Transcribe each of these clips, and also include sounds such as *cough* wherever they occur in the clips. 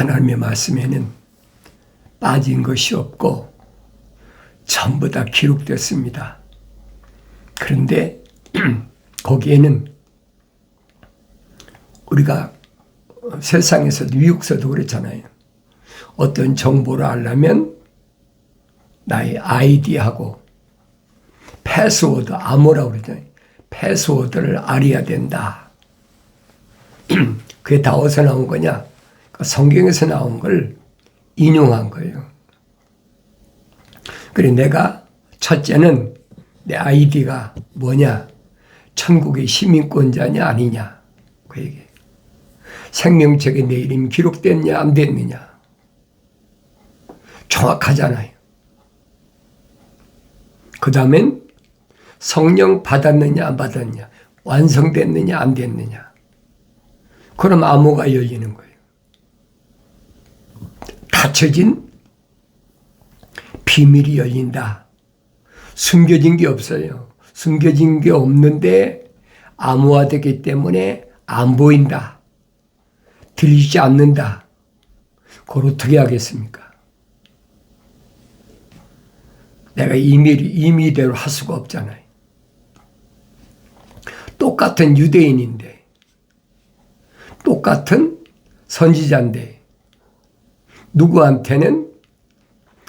하나님의 말씀에는 빠진 것이 없고 전부 다 기록됐습니다. 그런데 *clears throat* 거기에는 우리가 세상에서 뉴욕서도 그렇잖아요. 어떤 정보를 알려면 나의 아이디하고 패스워드 암호라고 그러잖아요. 패스워드를 알아야 된다. *clears throat* 그게 다 어디서 나온 거냐? 그 성경에서 나온 걸 인용한 거예요. 그래 내가 첫째는 내 아이디가 뭐냐? 천국의 시민권자냐 아니냐? 그 얘기. 생명책에 내 이름이 기록됐냐 안 됐느냐? 정확하잖아요. 그 다음엔 성령 받았느냐 안 받았느냐 완성됐느냐 안 됐느냐 그럼 암호가 열리는 거예요. 닫혀진 비밀이 열린다. 숨겨진 게 없어요. 숨겨진 게 없는데 암호화되기 때문에 안 보인다. 들리지 않는다. 그걸 어떻게 하겠습니까? 내가 임의, 임의대로 할 수가 없잖아요. 똑같은 유대인인데, 똑같은 선지자인데, 누구한테는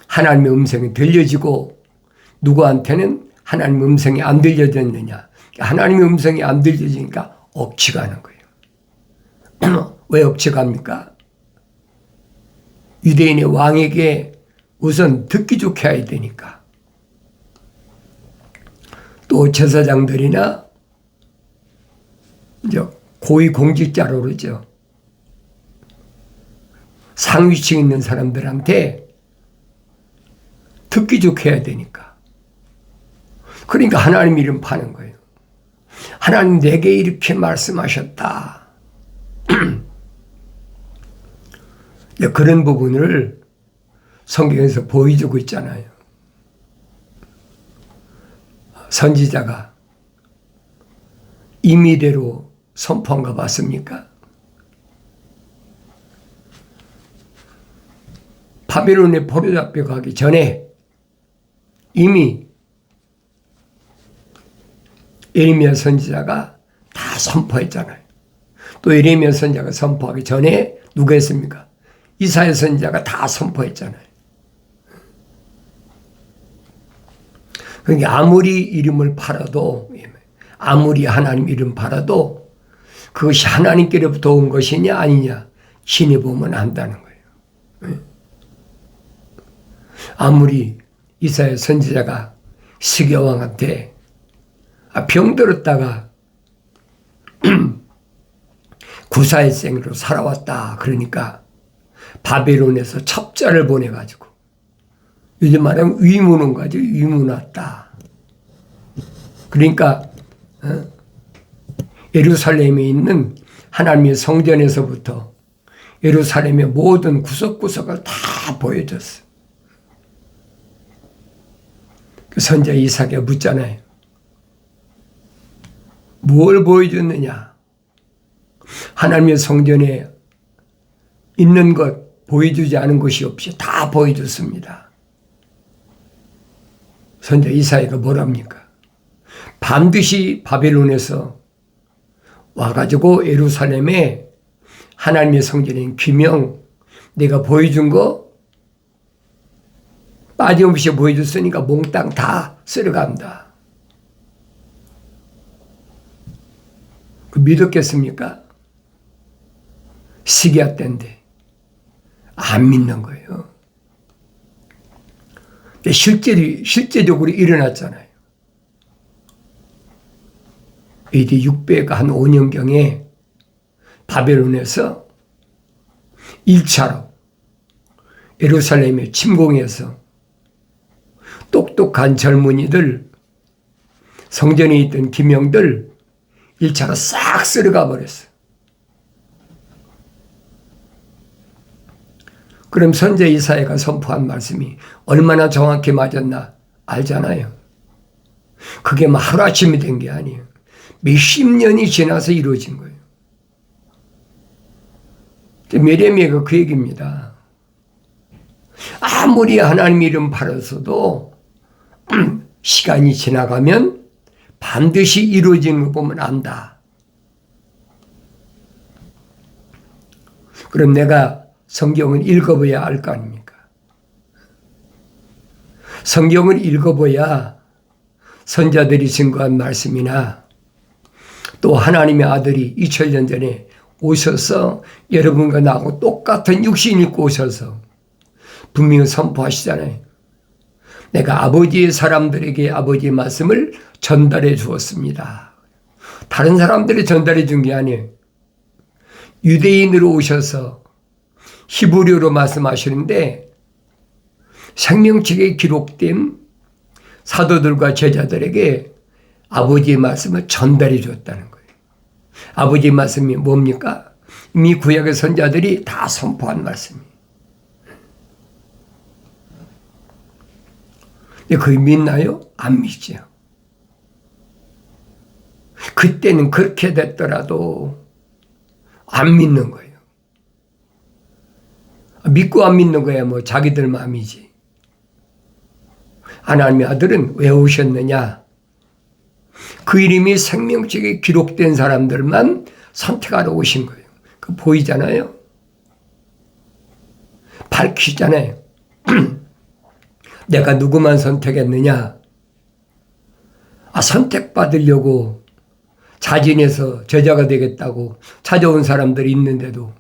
하나님의 음성이 들려지고, 누구한테는 하나님의 음성이 안 들려졌느냐. 하나님의 음성이 안 들려지니까 억지가 하는 거예요. *clears throat* 왜 억지가 합니까? 유대인의 왕에게 우선 듣기 좋게 해야 되니까. 또 제사장들이나 고위 공직자로 그러죠. 상위층 있는 사람들한테 듣기 좋게 해야 되니까. 그러니까 하나님 이름 파는 거예요. 하나님 내게 이렇게 말씀하셨다. *clears throat* 그런 부분을 성경에서 보여주고 있잖아요. 선지자가 임의대로 선포한 거 봤습니까? 바벨론에 포로잡혀 가기 전에 이미 예레미야 선지자가 다 선포했잖아요. 또 예레미야 선지자가 선포하기 전에 누가 했습니까? 이사야 선지자가 다 선포했잖아요. 그러니까 아무리 이름을 팔아도 아무리 하나님 이름 팔아도 그것이 하나님께로부터 온 것이냐 아니냐 신이 보면 안다는 거예요. 아무리 이사야 선지자가 시겨왕한테 아, 병들었다가 *clears throat* 구사일생으로 살아왔다 그러니까 바벨론에서 첩자를 보내가지고 요즘 말하면 위문은 가지 위문 왔다. 그러니까 어? 예루살렘에 있는 하나님의 성전에서부터 예루살렘의 모든 구석구석을 다 보여줬어. 그 선자 이삭에 묻잖아요. 뭘 보여줬느냐? 하나님의 성전에 있는 것 보여주지 않은 것이 없이 다 보여줬습니다. 선자 이사야가 뭐랍니까? 반드시 바벨론에서 와가지고 예루살렘에 하나님의 성전인 귀명 내가 보여준 거 빠짐없이 보여줬으니까 몽땅 다 쓸어간다. 그 믿었겠습니까? 시기야 때인데 안 믿는 거예요. 실제, 실제적으로 일어났잖아요. AD 600, 한 5년경에 바벨론에서 1차로 예루살렘에 침공해서 똑똑한 젊은이들, 성전에 있던 기명들 1차로 싹 쓸어가 버렸어. 그럼 선제 이사야가 선포한 말씀이 얼마나 정확히 맞았나 알잖아요. 그게 막 하루아침에 된게 아니에요. 몇십 년이 지나서 이루어진 거예요. 메레미가 그 얘기입니다. 아무리 하나님 이름 팔았어도 *clears throat* 시간이 지나가면 반드시 이루어지는 거 보면 안다. 그럼 내가 성경을 읽어봐야 알 거 아닙니까? 성경을 읽어봐야 선자들이 증거한 말씀이나 또 하나님의 아들이 2000년 전에 오셔서 여러분과 나하고 똑같은 육신 입고 오셔서 분명히 선포하시잖아요. 내가 아버지의 사람들에게 아버지의 말씀을 전달해 주었습니다. 다른 사람들이 전달해 준 게 아니에요. 유대인으로 오셔서 히브리어로 말씀하시는데 생명책에 기록된 사도들과 제자들에게 아버지의 말씀을 전달해 줬다는 거예요. 아버지의 말씀이 뭡니까? 이미 구약의 선자들이 다 선포한 말씀이에요. 근데 그걸 믿나요? 안 믿죠. 그때는 그렇게 됐더라도 안 믿는 거예요. 믿고 안 믿는 거야 뭐 자기들 마음이지. 하나님의 아들은 왜 오셨느냐? 그 이름이 생명책에 기록된 사람들만 선택하러 오신 거예요. 그 보이잖아요. 밝히잖아요. *clears throat* 내가 누구만 선택했느냐? 아, 선택받으려고 자진해서 제자가 되겠다고 찾아온 사람들이 있는데도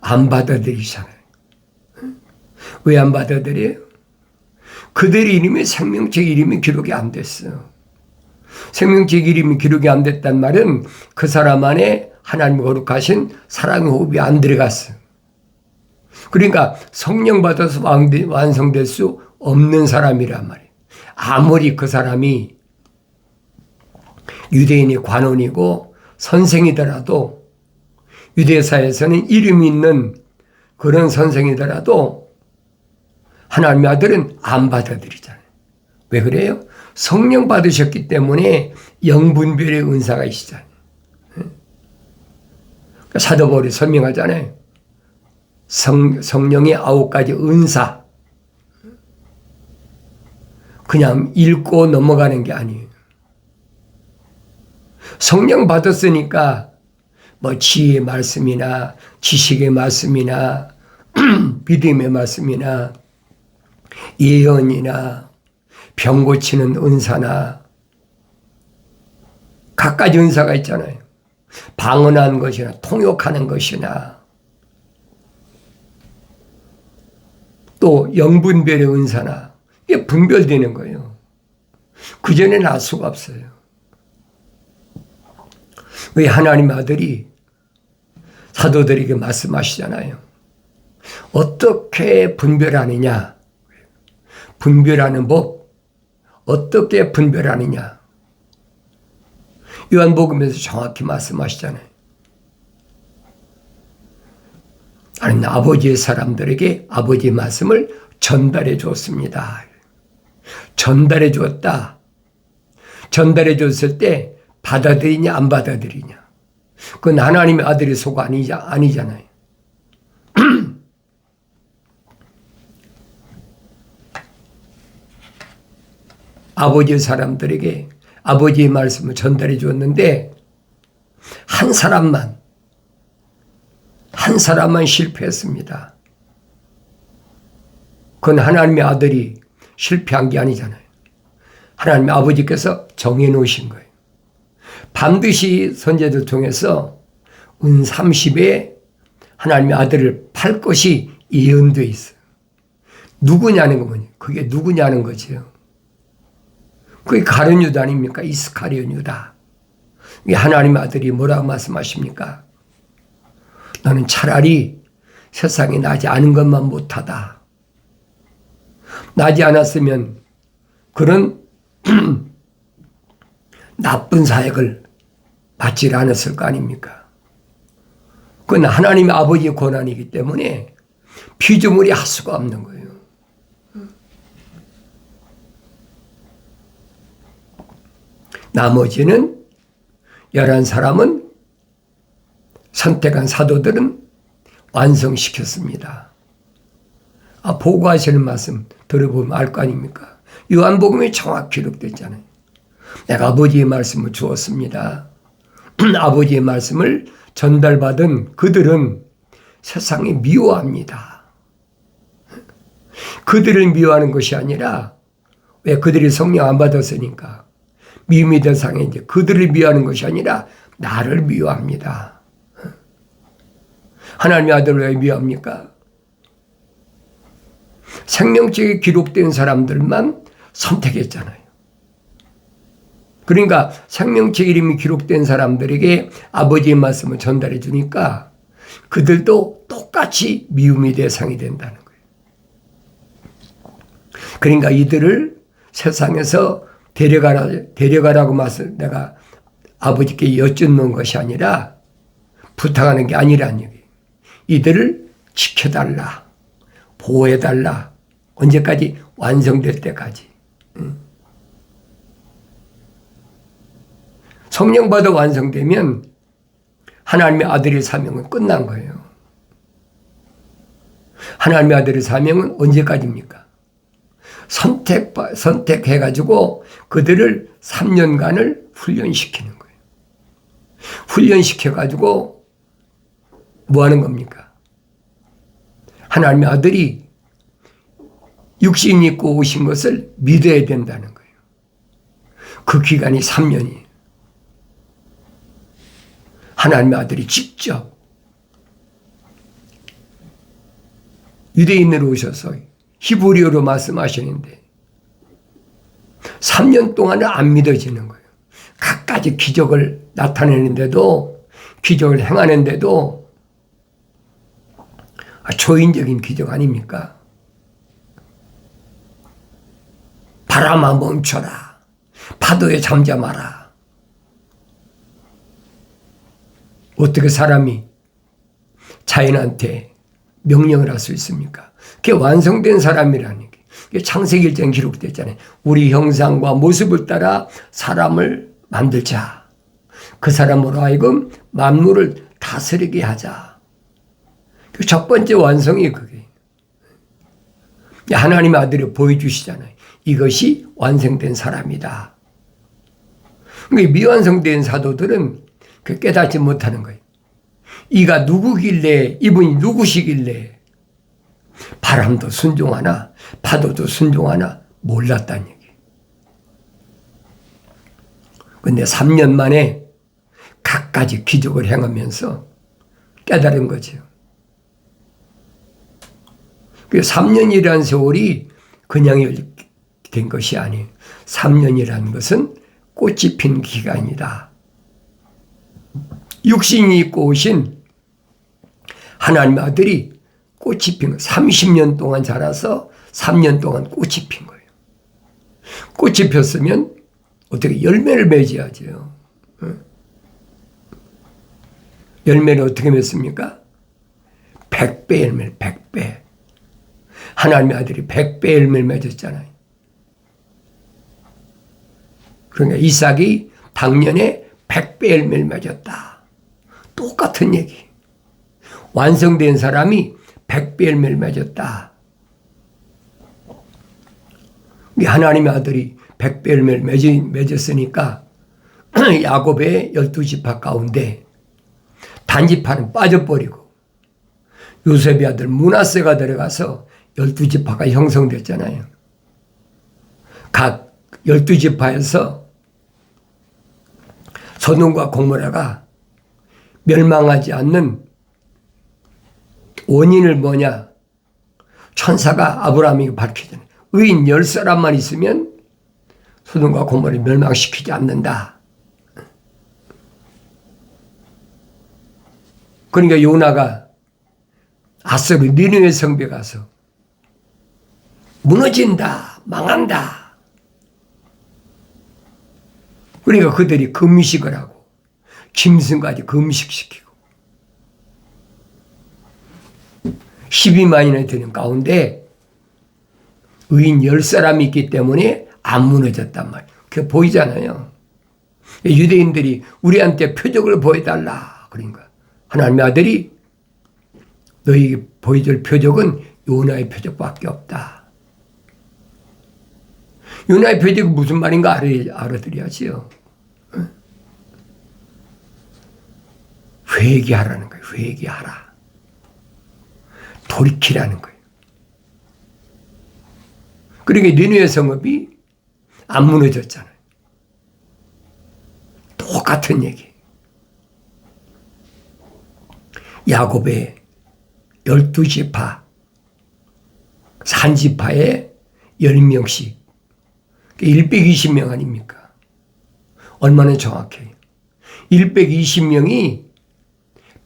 안 받아들이잖아요. 왜 안 받아들여요? 그들 이름이 생명책 이름이 기록이 안 됐어. 생명책 이름이 기록이 안 됐단 말은 그 사람 안에 하나님 거룩하신 사랑의 호흡이 안 들어갔어. 그러니까 성령 받아서 완성될 수 없는 사람이란 말이에요. 아무리 그 사람이 유대인의 관원이고 선생이더라도 유대사에서는 이름 있는 그런 선생이더라도 하나님의 아들은 안 받아들이잖아요. 왜 그래요? 성령 받으셨기 때문에 영분별의 은사가 있잖아요. 그러니까 사도 바울이 설명하잖아요. 성, 성령의 아홉 가지 은사. 그냥 읽고 넘어가는 게 아니에요. 성령 받았으니까 뭐 지혜의 말씀이나 지식의 말씀이나 *clears throat* 믿음의 말씀이나 예언이나 병 고치는 은사나 각가지 은사가 있잖아요. 방언하는 것이나 통역하는 것이나 또 영분별의 은사나 이게 분별되는 거예요. 그 전에는 알 수가 없어요. 왜 하나님 아들이 사도들에게 말씀하시잖아요. 어떻게 분별하느냐? 분별하는 법, 어떻게 분별하느냐? 요한복음에서 정확히 말씀하시잖아요. 하나님 아버지의 사람들에게 아버지의 말씀을 전달해 줬습니다. 전달해 줬다. 전달해 줬을 때 받아들이냐 안 받아들이냐. 그건 하나님의 아들의 속 아니자, 아니잖아요. *clears throat* 아버지의 사람들에게 아버지의 말씀을 전달해 주었는데 한 사람만 한 사람만 실패했습니다. 그건 하나님의 아들이 실패한 게 아니잖아요. 하나님의 아버지께서 정해 놓으신 거예요. 반드시 선제들 통해서 은 30에 하나님의 아들을 팔 것이 예언되어 있어요. 누구냐는 거군요. 그게 누구냐는 거지요. 그게 가룟 유다 아닙니까? 이스카리온 유다. 하나님의 아들이 뭐라고 말씀하십니까? 너는 차라리 세상에 나지 않은 것만 못하다. 나지 않았으면 그런 *clears throat* 나쁜 사역을 받지 않았을 거 아닙니까? 그건 하나님의 아버지의 권한이기 때문에 피조물이 할 수가 없는 거예요. 나머지는 열한 사람은 선택한 사도들은 완성시켰습니다. 아, 보고하시는 말씀 들어보면 알 거 아닙니까? 요한복음에 정확히 기록됐잖아요. 내가 아버지의 말씀을 주었습니다. *clears throat* 아버지의 말씀을 전달받은 그들은 세상에 미워합니다. 그들을 미워하는 것이 아니라 왜 그들이 성령 안 받았으니까 미움의 대상에 이제 그들을 미워하는 것이 아니라 나를 미워합니다. 하나님의 아들을 왜 미워합니까? 생명책에 기록된 사람들만 선택했잖아요. 그러니까 생명책 이름이 기록된 사람들에게 아버지의 말씀을 전달해 주니까 그들도 똑같이 미움의 대상이 된다는 거예요. 그러니까 이들을 세상에서 데려가라, 데려가라고 말씀 내가 아버지께 여쭙는 것이 아니라 부탁하는 게 아니라는 얘기. 이들을 지켜달라. 보호해달라. 언제까지? 완성될 때까지. 성령 받아 완성되면 하나님의 아들의 사명은 끝난 거예요. 하나님의 아들의 사명은 언제까지입니까? 선택, 선택해가지고 그들을 3년간을 훈련시키는 거예요. 훈련시켜가지고 뭐 하는 겁니까? 하나님의 아들이 육신 입고 오신 것을 믿어야 된다는 거예요. 그 기간이 3년이에요. 하나님의 아들이 직접 유대인으로 오셔서 히브리어로 말씀하시는데 3년 동안은 안 믿어지는 거예요. 갖가지 기적을 나타내는데도 기적을 행하는데도 아, 초인적인 기적 아닙니까? 바람아 멈춰라. 파도에 잠잠하라. 어떻게 사람이 자연한테 명령을 할 수 있습니까? 그게 완성된 사람이라는 게 창세기 1장 기록됐잖아요. 우리 형상과 모습을 따라 사람을 만들자. 그 사람으로 하여금 만물을 다스리게 하자. 그 첫 번째 완성이 그게. 하나님의 아들이 보여주시잖아요. 이것이 완성된 사람이다. 그러니까 미완성된 사도들은 그 깨닫지 못하는 거예요. 이가 누구길래, 이분이 누구시길래 바람도 순종하나, 파도도 순종하나 몰랐다는 얘기. 근데 3년 만에 갖가지 기적을 행하면서 깨달은 거죠. 그 3년이라는 세월이 그냥 된 것이 아니에요. 3년이라는 것은 꽃이 핀 기간이다. 육신이 입고 오신 하나님 아들이 꽃이 핀 거. 30년 동안 자라서 3년 동안 꽃이 핀 거예요. 꽃이 폈으면 어떻게 열매를 맺어야죠. 열매를 어떻게 맺습니까? 100배 열매를 100배. 하나님의 아들이 100배 열매를 맺었잖아요. 그러니까 이삭이 당년에 100배 열매를 맺었다. 똑같은 얘기. 완성된 사람이 100배 열매를 맺었다. 하나님의 아들이 100배 열매를 맺었으니까 *clears throat* 야곱의 12지파 가운데 단지파는 빠져버리고 요셉의 아들 문하세가 들어가서 12지파가 형성됐잖아요. 각 12지파에서 소돔과 고모라가 멸망하지 않는 원인을 뭐냐? 천사가 아브라함에게 밝히잖아요. 의인 열 사람만 있으면 소돔과 고모를 멸망시키지 않는다. 그러니까 요나가 아스르 니누의 성벽 가서 무너진다, 망한다. 그러니까 그들이 금식을 하고 짐승까지 금식시키고 12만이나 되는 가운데 의인 10사람이 있기 때문에 안 무너졌단 말이에요. 그게 보이잖아요. 유대인들이 우리한테 표적을 보여달라. 그러니까 하나님의 아들이 너에게 보여줄 표적은 요나의 표적밖에 없다. 표적이 무슨 말인가 알아, 알아들어야지요. 회개하라는 거예요. 회개하라. 돌이키라는 거예요. 그러니까 니누의 성읍이 안 무너졌잖아요. 똑같은 얘기. 야곱의 열두 지파, 산 지파에 열 명씩 120명 아닙니까? 얼마나 정확해요? 120명이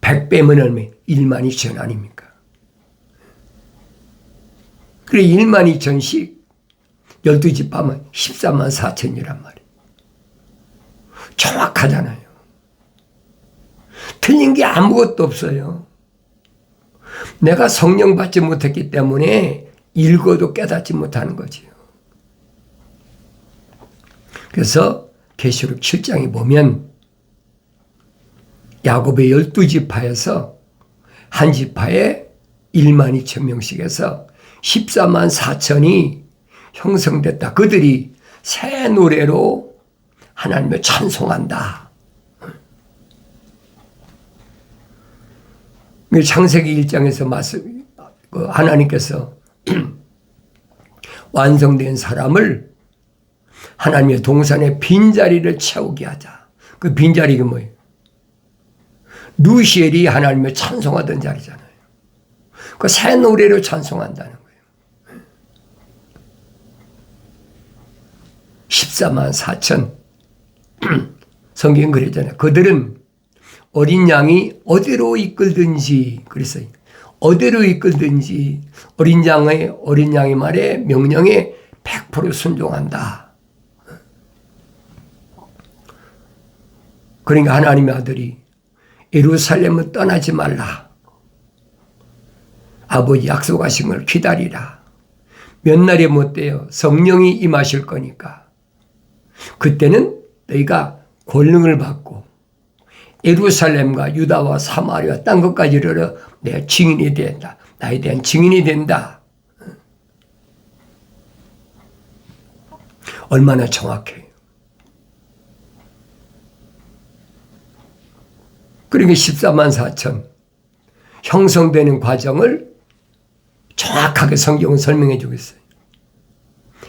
100배면 얼마? 1만 2천 아닙니까? 그래 1만 2천씩 12집 하면 14만 4천이란 말이에요. 정확하잖아요. 틀린 게 아무것도 없어요. 내가 성령 받지 못했기 때문에 읽어도 깨닫지 못하는 거지요. 그래서 계시록 7장에 보면 야곱의 열두 지파에서 한 지파에 1만 2천 명씩에서 14만 4천이 형성됐다. 그들이 새 노래로 하나님을 찬송한다. 창세기 1장에서 말씀, 그 하나님께서 *clears throat* 완성된 사람을 하나님의 동산의 빈자리를 채우게 하자. 그 빈자리가 뭐예요? 루시엘이 하나님을 찬송하던 자리잖아요. 그 새 노래로 찬송한다는 거예요. 14만 4천. 성경 그랬잖아요. 그들은 어린 양이 어디로 이끌든지 그랬어요. 어디로 이끌든지 어린 양의 어린 양의 말에 명령에 100% 순종한다. 그러니까 하나님의 아들이 예루살렘을 떠나지 말라. 아버지 약속하신 걸 기다리라. 몇 날이 못 돼요. 성령이 임하실 거니까. 그때는 너희가 권능을 받고 예루살렘과 유다와 사마리아 딴 것까지 이르러 내 증인이 된다. 나에 대한 증인이 된다. 얼마나 정확해요. 그러니까 14만 4천 형성되는 과정을 정확하게 성경은 설명해 주고 있어요.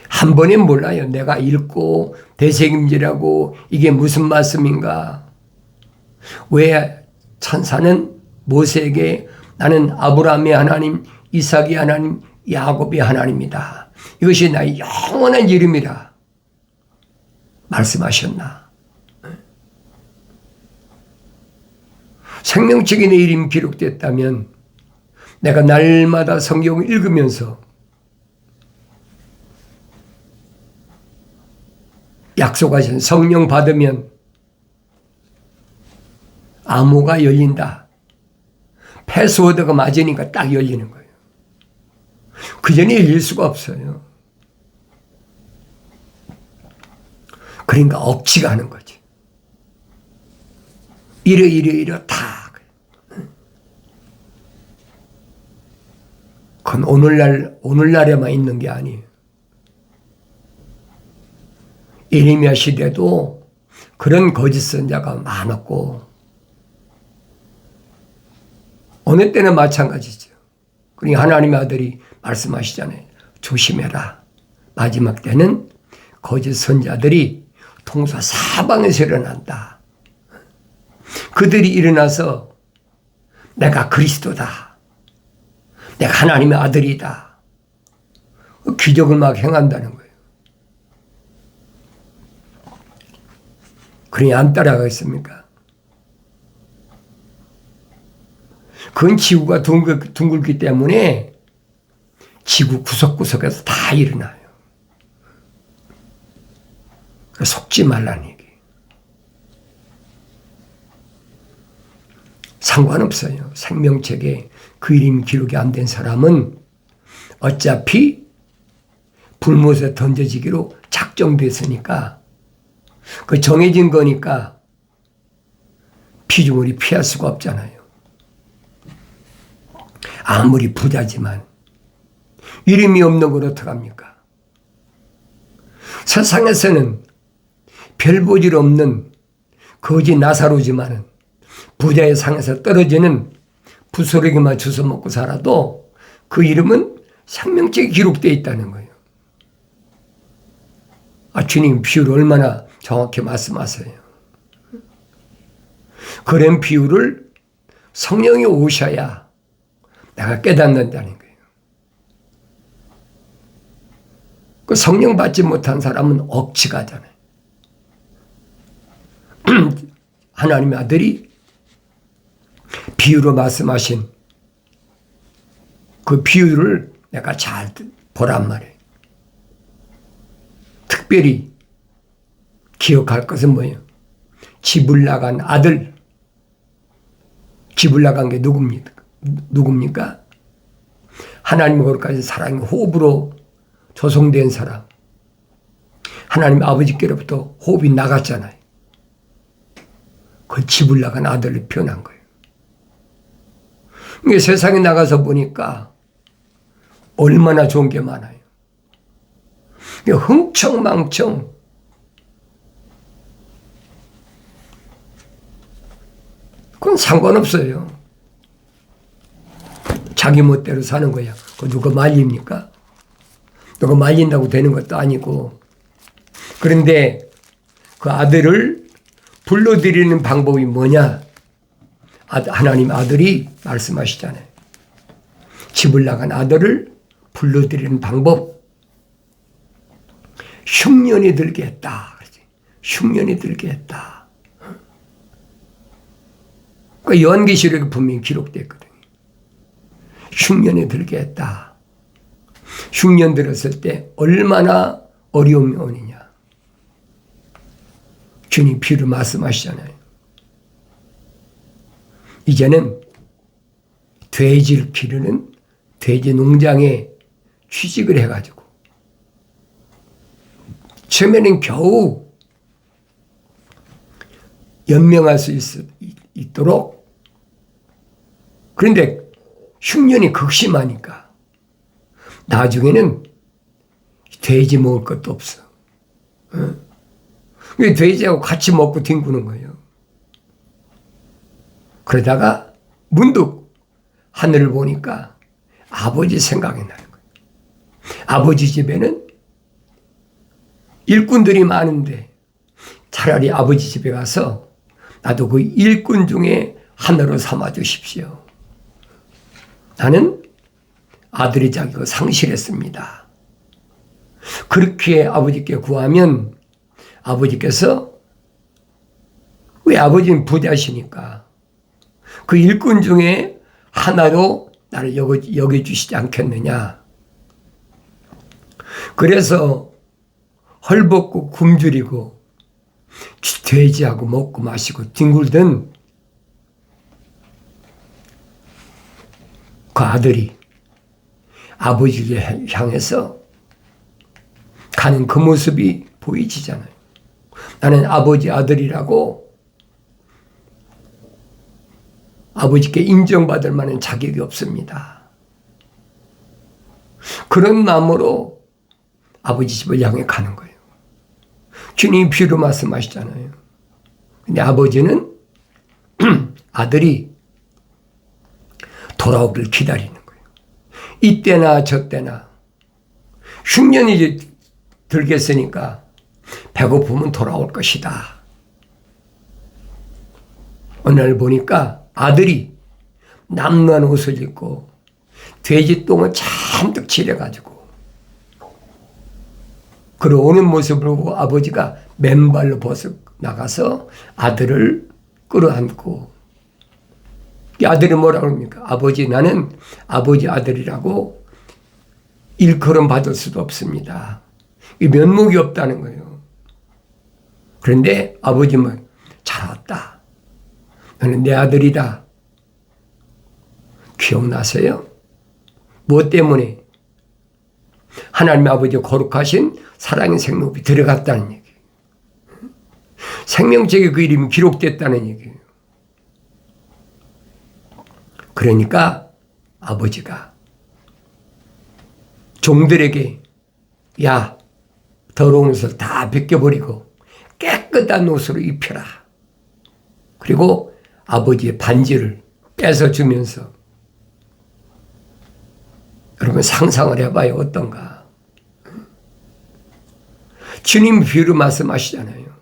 한 번에 몰라요. 내가 읽고 대책임지라고 이게 무슨 말씀인가. 왜 천사는 모세에게 나는 아브라함의 하나님, 이삭의 하나님, 야곱의 하나님이다. 이것이 나의 영원한 이름이라 말씀하셨나. 생명책에 내 이름이 기록됐다면 내가 날마다 성경을 읽으면서 약속하신 성령 받으면 암호가 열린다. 패스워드가 맞으니까 딱 열리는 거예요. 그 전에 열릴 수가 없어요. 그러니까 억지가 하는 거지. 이러 이러 이러 다. 그건 오늘날 오늘날에만 있는 게 아니에요. 이리미아 시대도 그런 거짓 선자가 많았고 어느 때는 마찬가지죠. 그러니까 하나님의 아들이 말씀하시잖아요. 조심해라. 마지막 때는 거짓 선자들이 통사 사방에서 일어난다. 그들이 일어나서 내가 그리스도다. 내가 하나님의 아들이다. 기적을 막 행한다는 거예요. 그러니 안 따라가겠습니까? 그건 지구가 둥글, 둥글기 때문에 지구 구석구석에서 다 일어나요. 속지 말라는 얘기. 상관없어요. 생명책에 그 이름 기록이 안 된 사람은 어차피 불못에 던져지기로 작정됐으니까 그 정해진 거니까 피조물이 피할 수가 없잖아요. 아무리 부자지만 이름이 없는 걸 어떡합니까? 세상에서는 별 볼일 없는 거지 나사로지만은 부자의 상에서 떨어지는 부스러기만 주워 먹고 살아도 그 이름은 생명책에 기록되어 있다는 거예요. 아, 주님 비유를 얼마나 정확히 말씀하세요. 그런 비유를 성령이 오셔야 내가 깨닫는다는 거예요. 그 성령 받지 못한 사람은 억지가 하잖아요. *clears throat* 하나님의 아들이 비유로 말씀하신 그 비유를 내가 잘 보란 말이에요. 특별히 기억할 것은 뭐예요? 집을 나간 아들. 집을 나간 게 누굽니까? 누굽니까? 하나님과 거기까지 사랑의 호흡으로 조성된 사람. 하나님 아버지께로부터 호흡이 나갔잖아요. 그 집을 나간 아들을 표현한 거예요. 이게 세상에 나가서 보니까 얼마나 좋은 게 많아요. 흥청망청 그건 상관없어요. 자기 멋대로 사는 거야. 그 누가 말립니까? 누가 말린다고 되는 것도 아니고. 그런데 그 아들을 불러들이는 방법이 뭐냐? 하나님 아들이 말씀하시잖아요. 집을 나간 아들을 불러들이는 방법. 흉년이 들게 했다. 흉년이 들게 했다. 그 연기실에 분명히 기록됐거든요. 흉년이 들게 했다. 흉년 들었을 때 얼마나 어려움이 오느냐. 주님 비유를 말씀하시잖아요. 이제는 돼지를 기르는 돼지 농장에 취직을 해가지고 처음에는 겨우 연명할 수 있, 도록 그런데 흉년이 극심하니까 나중에는 돼지 먹을 것도 없어. 어? 돼지하고 같이 먹고 뒹구는 거예요. 그러다가 문득 하늘을 보니까 아버지 생각이 나는 거예요. 아버지 집에는 일꾼들이 많은데 차라리 아버지 집에 가서 나도 그 일꾼 중에 하나로 삼아 주십시오. 나는 아들이 자기가 상실했습니다. 그렇게 아버지께 구하면 아버지께서 왜 아버지는 부자시니까 그 일꾼 중에 하나로 나를 여겨, 여겨주시지 않겠느냐. 그래서 헐벗고 굶주리고 돼지하고 먹고 마시고 뒹굴던 그 아들이 아버지를 향해서 가는 그 모습이 보이지잖아요. 나는 아버지 아들이라고 아버지께 인정받을 만한 자격이 없습니다. 그런 마음으로 아버지 집을 향해 가는 거예요. 주님 비유로 말씀하시잖아요. 근데 아버지는 *clears throat* 아들이 돌아오길 기다리는 거예요. 이때나 저때나 흉년이 들겠으니까 배고프면 돌아올 것이다. 오늘 보니까 아들이 남루한 옷을 입고 돼지 똥을 잔뜩 칠해가지고 그러오는 모습을 보고 아버지가 맨발로 벗어 나가서 아들을 끌어안고 이 아들이 뭐라고 합니까? 아버지 나는 아버지 아들이라고 일컬음 받을 수도 없습니다. 이 면목이 없다는 거예요. 그런데 아버지는 잘 왔다. 너는 내 아들이다. 기억나세요? 무엇 때문에? 하나님 아버지 거룩하신 사랑의 생명이 들어갔다는 얘기예요. 생명책에 그 이름이 기록됐다는 얘기예요. 그러니까 아버지가 종들에게 야 더러운 옷을 다 벗겨버리고 깨끗한 옷으로 입혀라. 그리고 아버지의 반지를 뺏어 주면서 여러분 상상을 해봐요 어떤가. 주님 비유로 말씀하시잖아요.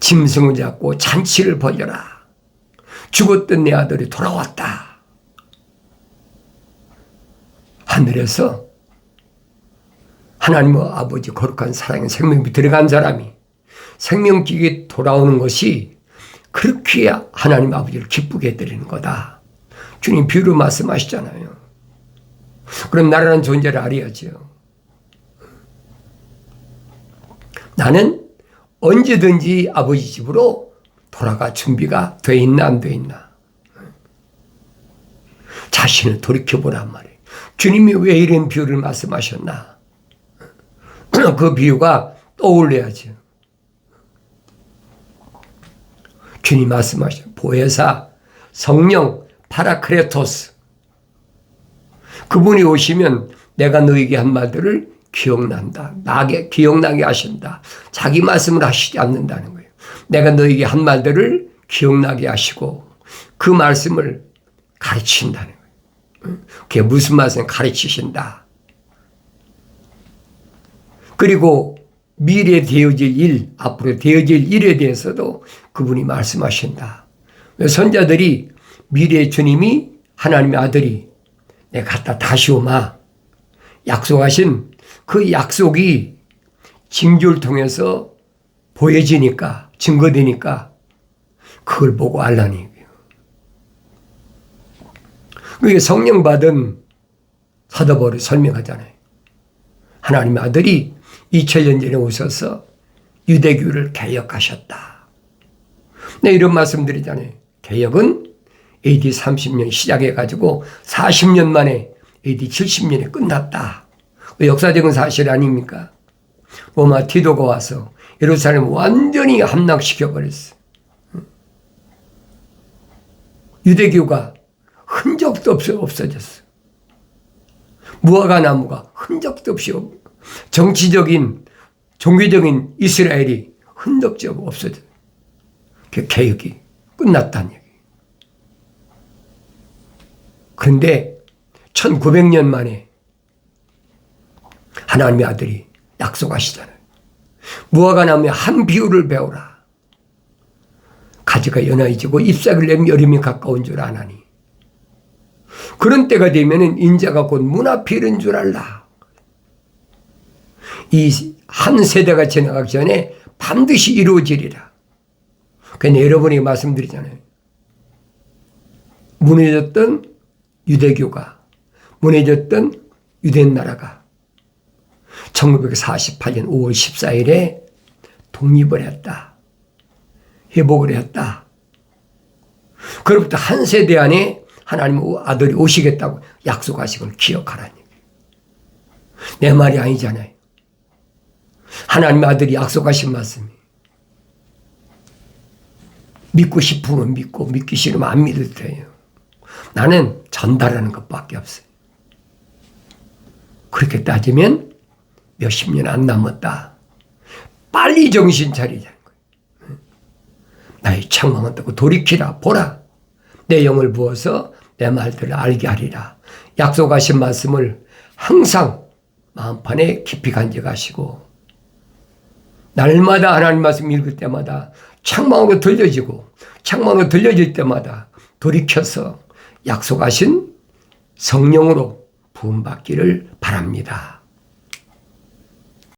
짐승을 잡고 잔치를 벌여라. 죽었던 내 아들이 돌아왔다. 하늘에서 하나님의 아버지 거룩한 사랑의 생명이 들어간 사람이 생명기에 돌아오는 것이 그렇게 하나님 아버지를 기쁘게 해드리는 거다. 주님 비유로 말씀하시잖아요. 그럼 나라는 존재를 알아야죠. 나는 언제든지 아버지 집으로 돌아가 준비가 돼 있나 안 돼 있나. 자신을 돌이켜보란 말이에요. 주님이 왜 이런 비유를 말씀하셨나? *clears throat* 그 비유가 떠올려야죠. 주님 말씀하셔. 보혜사, 성령, 파라크레토스. 그분이 오시면 내가 너에게 한 말들을 기억난다. 나게 기억나게 하신다. 자기 말씀을 하시지 않는다는 거예요. 내가 너에게 한 말들을 기억나게 하시고 그 말씀을 가르친다는 거예요. 그게 무슨 말씀 가르치신다. 그리고 미래 되어질 일, 앞으로 되어질 일에 대해서도 그분이 말씀하신다. 선자들이 미래 주님이 하나님의 아들이 내 갖다 다시 오마 약속하신 그 약속이 징조를 통해서 보여지니까 증거되니까 그걸 보고 알라니. 그게 성령 받은 사도바울이 설명하잖아요. 하나님의 아들이 2000년 전에 오셔서 유대교를 개혁하셨다. 네, 이런 말씀 드리잖아요. 개혁은 AD 30년 시작해가지고 40년 만에 AD 70년에 끝났다. 그 역사적인 사실 아닙니까? 로마 티도가 와서 예루살렘 완전히 함락시켜버렸어. 유대교가 흔적도 없어 없어졌어. 무화과 나무가 흔적도 없이 정치적인 종교적인 이스라엘이 흔적적 없어져. 그 개혁이 끝났다는 얘기. 그런데 1900년 만에 하나님의 아들이 약속하시잖아요. 무화과 나무의 한 비율을 배우라. 가지가 연하해지고 잎사귀를 내면 여름이 가까운 줄 아나니. 그런 때가 되면 인자가 곧 문 앞에 이른 줄 알라. 이 한 세대가 지나가기 전에 반드시 이루어지리라. 그냥 여러분이 말씀드리잖아요. 무너졌던 유대교가, 무너졌던 유대 나라가 1948년 5월 14일에 독립을 했다. 회복을 했다. 그로부터 한 세대 안에 하나님 아들이 오시겠다고 약속하신 걸 얘기예요. 내 말이 아니잖아요. 하나님 아들이 약속하신 말씀이. 믿고 싶으면 믿고 믿기 싫으면 안 믿어도 돼요. 나는 전달하는 것밖에 없어요. 그렇게 따지면 몇십 년 안 남았다. 빨리 정신 차리자는 거예요. 나의 창망을 뜨고 돌이키라 보라. 내 영을 부어서 내 말들을 알게 하리라. 약속하신 말씀을 항상 마음판에 깊이 간직하시고 날마다 하나님 말씀 읽을 때마다 창망으로 들려지고 창망으로 들려질 때마다 돌이켜서 약속하신 성령으로 부음받기를 바랍니다.